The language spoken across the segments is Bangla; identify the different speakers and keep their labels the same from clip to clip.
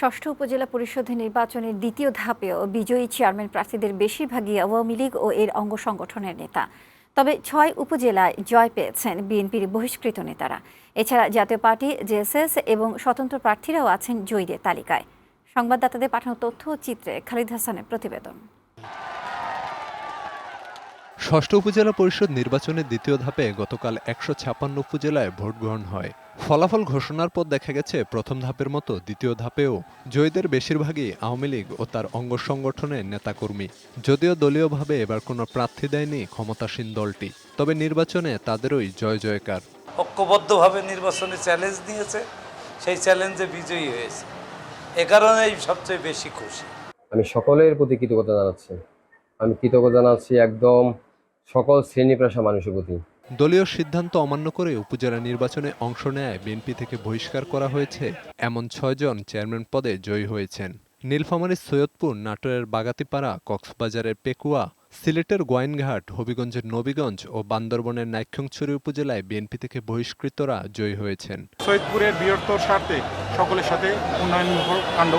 Speaker 1: ষষ্ঠ উপজেলা পরিষদের নির্বাচনের দ্বিতীয় ধাপেও বিজয়ী চেয়ারম্যান প্রার্থীদের বেশিরভাগই আওয়ামী লীগ ও এর অঙ্গ সংগঠনের নেতা। তবে ছয় উপজেলায় জয় পেয়েছেন বিএনপির বহিষ্কৃত নেতারা। এছাড়া জাতীয় পার্টি, জেএসএস এবং স্বতন্ত্র প্রার্থীরাও আছেন জয়ীদের তালিকায়। সংবাদদাতাদের পাঠানো তথ্য চিত্রে খালিদ হাসানের প্রতিবেদন।
Speaker 2: ষষ্ঠ উপজেলা পরিষদ নির্বাচনের দ্বিতীয় ধাপে গতকাল একশো ছাপ্পান্ন উপজেলায় ভোট গ্রহণ হয়। ফলাফল ঘোষণার পর দেখা গেছে প্রথম ধাপের মতো দ্বিতীয় ধাপেও জয়ীদের বেশিরভাগই আওয়ামী লীগ ও তার অঙ্গ সংগঠনের নেতাকর্মী। যদিও দলীয়ভাবে এবার কোনো প্রার্থী দেয়নি ক্ষমতাসীন দলটি তবে নির্বাচনে তাদেরই জয় জয়কার।
Speaker 3: ঐক্যবদ্ধভাবে নির্বাচনে চ্যালেঞ্জ নিয়েছে সেই চ্যালেঞ্জে বিজয়ী হয়েছে। এ কারণেই সবচেয়ে বেশি খুশি।
Speaker 4: আমি সকলের প্রতি কৃতজ্ঞতা জানাচ্ছি। আমি কৃতজ্ঞতা জানাচ্ছি একদম সকল শ্রেণি পেশা মানুষের প্রতি।
Speaker 2: দলীয় সিদ্ধান্ত অমান্য করে উপজেলা নির্বাচনে অংশ নেয় বিএনপি থেকে বহিষ্কার করা হয়েছে। এমন ছয়জন চেয়ারম্যান পদে জয়ী হয়েছেন। নীলফামারীর সৈয়দপুর, নাটোরের বাগাতিপাড়া, কক্সবাজারের পেকুয়া, সিলেটের গোয়াইনঘাট, হবিগঞ্জের নবীগঞ্জ ও বান্দরবনের নাইক্ষংছড়ি উপজেলায় বিএনপি থেকে বহিষ্কৃতরা জয়ী হয়েছেন।
Speaker 5: সৈয়দপুরের বৃহত্তর স্বার্থে সকলের সাথে উন্নয়ন কাণ্ড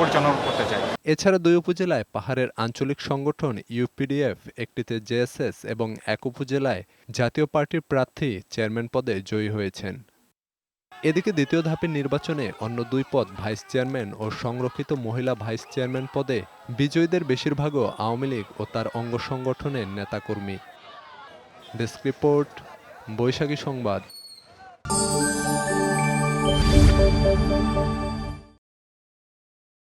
Speaker 5: পরিচালনা করতে চাই।
Speaker 2: এছাড়া দুই উপজেলায় পাহাড়ের আঞ্চলিক সংগঠন ইউপিডিএফ, একটিতে জেএসএস এবং এক উপজেলায় জাতীয় পার্টির প্রার্থী চেয়ারম্যান পদে জয়ী হয়েছেন। এদিকে দ্বিতীয় ধাপের নির্বাচনে অন্য দুই পদ ভাইস চেয়ারম্যান ও সংরক্ষিত মহিলা ভাইস চেয়ারম্যান পদে বিজয়ীদের বেশিরভাগও আওয়ামী লীগ ও তার অঙ্গ সংগঠনের নেতাকর্মী। ডেস্ক রিপোর্ট, বৈশাখী সংবাদ।